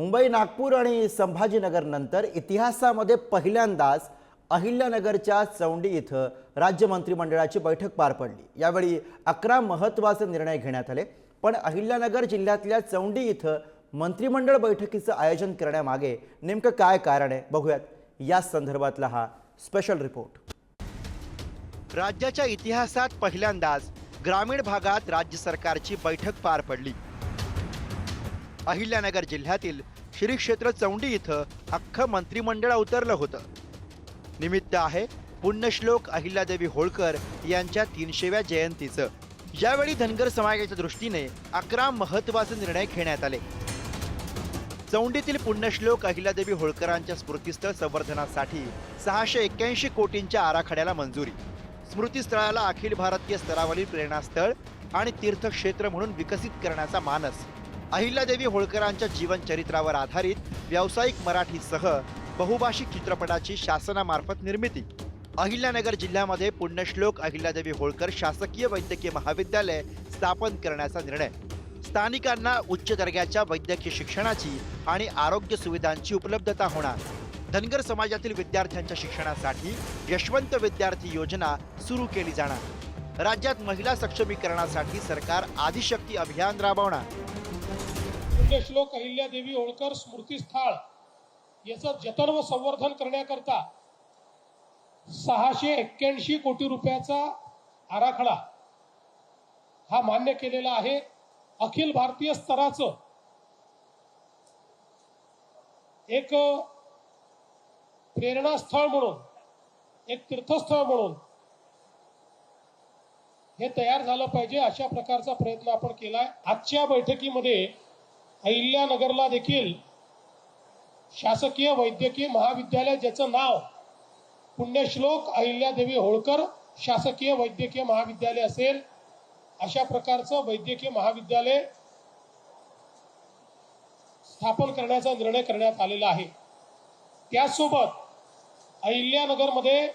मुंबई नागपूर आणि संभाजीनगर नंतर इतिहासामध्ये पहिल्यांदाच अहिल्यानगरच्या चौंडी इथं राज्य मंत्रिमंडळाची बैठक पार पडली. यावेळी अकरा महत्त्वाचे निर्णय घेण्यात आले. पण अहिल्यानगर जिल्ह्यातल्या चौंडी इथं मंत्रिमंडळ बैठकीचं आयोजन करण्यामागे नेमकं काय कारण आहे बघूयात. या संदर्भातला हा स्पेशल रिपोर्ट राज्याच्या इतिहासात पहिल्यांदाच ग्रामीण भागात राज्य सरकारची बैठक पार पडली. अहिल्यानगर जिल्ह्यातील श्री क्षेत्र चौंडी इथं अख्खं मंत्रिमंडळ उतरलं होतं. निमित्त आहे पुण्यश्लोक अहिल्यादेवी होळकर यांच्या तीनशेव्या जयंतीचं. यावेळी धनगर समाजाच्या दृष्टीने अकरा महत्त्वाचे निर्णय घेण्यात आले. चौंडीतील पुण्यश्लोक अहिल्यादेवी होळकरांच्या स्मृतीस्थळ संवर्धनासाठी सहाशे एक्क्याऐंशी कोटींच्या आराखड्याला मंजुरी. स्मृतीस्थळाला अखिल भारतीय स्तरावरील प्रेरणास्थळ आणि तीर्थक्षेत्र म्हणून विकसित करण्याचा मानस. अहिल्यादेवी होळकरांच्या जीवनचरित्रावर आधारित व्यावसायिक मराठीसह बहुभाषिक चित्रपटाची शासनामार्फत निर्मिती. अहिल्यानगर जिल्ह्यामध्ये पुण्यश्लोक अहिल्यादेवी होळकर शासकीय वैद्यकीय महाविद्यालय स्थापन करण्याचा निर्णय. स्थानिकांना उच्च दर्जाच्या वैद्यकीय शिक्षणाची आणि आरोग्य सुविधांची उपलब्धता होणार. धनगर समाजातील विद्यार्थ्यांच्या शिक्षणासाठी यशवंत विद्यार्थी योजना सुरू केली जाणार. राज्यात महिला सक्षमीकरणासाठी सरकार आदिशक्ती अभियान राबवणार. पुण्यश्लोक अहिल्यादेवी होळकर स्मृतीस्थळ याचं जतन व संवर्धन करण्याकरता सहाशे एक्क्याऐंशी कोटी रुपयाचा आराखडा हा मान्य केलेला आहे. अखिल भारतीय स्तराचं एक प्रेरणास्थळ म्हणून एक तीर्थस्थळ म्हणून हे तयार झालं पाहिजे अशा प्रकारचा प्रयत्न आपण केलाय. आजच्या बैठकीमध्ये अहिल्यानगरला देखील शासकीय वैद्यकीय महाविद्यालय ज्याचं नाव पुण्यश्लोक अहिल्यादेवी होळकर शासकीय वैद्यकीय महाविद्यालय असेल अशा प्रकारचं वैद्यकीय महाविद्यालय स्थापन करण्याचा निर्णय करण्यात आलेला आहे. त्याचसोबत अहिल्यानगरमध्ये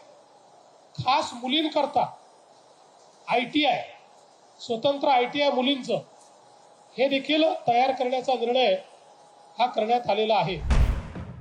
खास मुलींकरता आय टी आय स्वतंत्र आय टी आय मुलींचं हे देखील तयार करण्याचा निर्णय हा करण्यात आलेला आहे.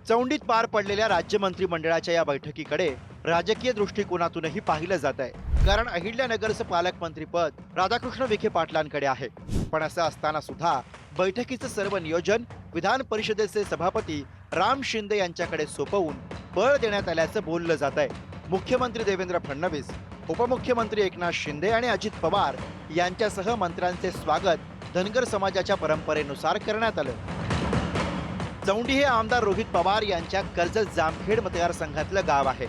चौंडीत पार पडलेल्या राज्य मंत्रिमंडळाच्या या बैठकीकडे राजकीय दृष्टिकोनातूनही पाहिलं जात आहे. कारण अहिल्यानगरचं पालकमंत्रीपद राधाकृष्ण विखे पाटलांकडे आहे. पण असं असताना सुद्धा बैठकीचं सर्व नियोजन विधान परिषदेचे सभापती राम शिंदे यांच्याकडे सोपवून बळ देण्यात आल्याचं बोललं जात आहे. मुख्यमंत्री देवेंद्र फडणवीस उपमुख्यमंत्री एकनाथ शिंदे आणि अजित पवार यांच्यासह मंत्र्यांचे स्वागत धनगर समाजाच्या परंपरेनुसार करण्यात आलं. चौंडी हे आमदार रोहित पवार यांच्या कर्जत जामखेड मतदारसंघातलं गाव आहे.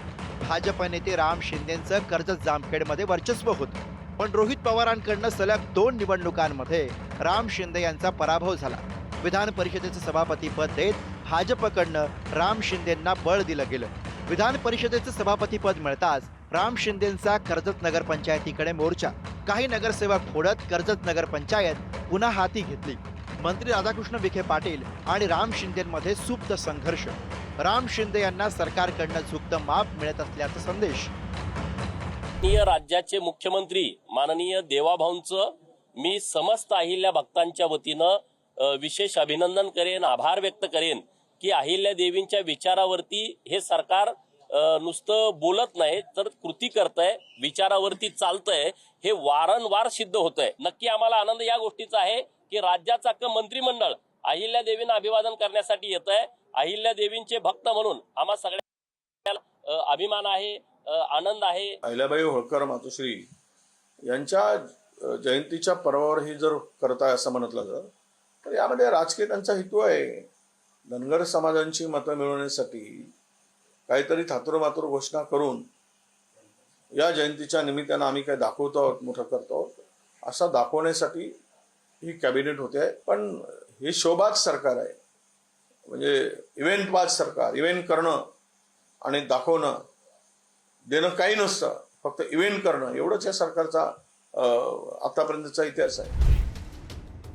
भाजप नेते राम शिंदेचं कर्जत जामखेडमध्ये वर्चस्व होतं. पण रोहित पवारांकडनं सलग दोन निवडणुकांमध्ये राम शिंदे यांचा पराभव झाला. विधान परिषदेचं सभापतीपद देत भाजपकडनं राम शिंदेंना बळ दिलं गेलं. विधान परिषदेचं सभापतीपद मिळताच राम शिंदेंचा कर्जत नगरपंचायतीकडे मोर्चा. काही नगरसेवक फोडत कर्जत नगरपंचायत पुन्हा हाती घेतली. मंत्री राधाकृष्ण विखे पाटील आणि राम शिंदेमध्ये सुप्त संघर्ष. राम शिंदे यांना सरकारकडनं झुकतं माप मिळत असल्याचा संदेश. माननीय राज्याचे मुख्यमंत्री माननीय देवाभाऊंचं मी समस्त अहिल्या भक्तांच्या वतीनं विशेष अभिनंदन करेन आभार व्यक्त करेन की अहिल्या देवींच्या विचारावरती हे सरकार नुसतं बोलत नाही तर कृती करतंय विचारावरती चालतंय हे वारंवार सिद्ध होत आहे नक्की आम्हाला आनंद या गोष्टीचा आहे की राज्याचं अख्खं मंत्रिमंडळ अहिल्या देवींना अभिवादन करण्यासाठी येत आहे अहिल्या देवींचे भक्त म्हणून आम्हा सगळ्या अभिमान आहे आनंद आहे. अहिल्याबाई होळकर मातोश्री यांच्या जयंतीच्या पर्वावर ही जर करताय असं म्हटलं जर तर यामध्ये राजकीय त्यांचा हेतू आहे. धनगर समाजांची मतं मिळवण्यासाठी काहीतरी थातुरमातुर घोषणा करून या जयंतीच्या निमित्तानं आम्ही काय दाखवतो आहोत मोठं करतो आहोत असं दाखवण्यासाठी ही कॅबिनेट होते. आहे पण हे शोभाच सरकार आहे. म्हणजे इव्हेंटबाज सरकार इव्हेंट करणं आणि दाखवणं देणं काही नसतं. फक्त इव्हेंट करणं एवढंच या सरकारचा आतापर्यंतचा इतिहास आहे.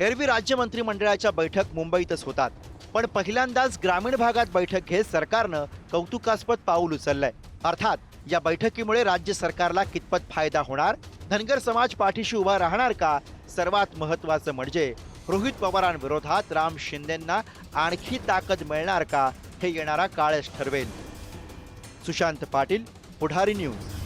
एरवी राज्य मंत्रिमंडळाच्या बैठक मुंबईतच होतात. पण पहिल्यांदाच ग्रामीण भागात बैठक घेत सरकारनं कौतुकास्पद पाऊल उचललंय. अर्थात या बैठकीमुळे राज्य सरकारला कितपत फायदा होणार? धनगर समाज पाठीशी उभा राहणार का? सर्वात महत्वाचं म्हणजे रोहित पवारांविरोधात राम शिंदेंना आणखी ताकद मिळणार का? हे येणारा काळच ठरवेल. सुशांत पाटील पुढारी न्यूज.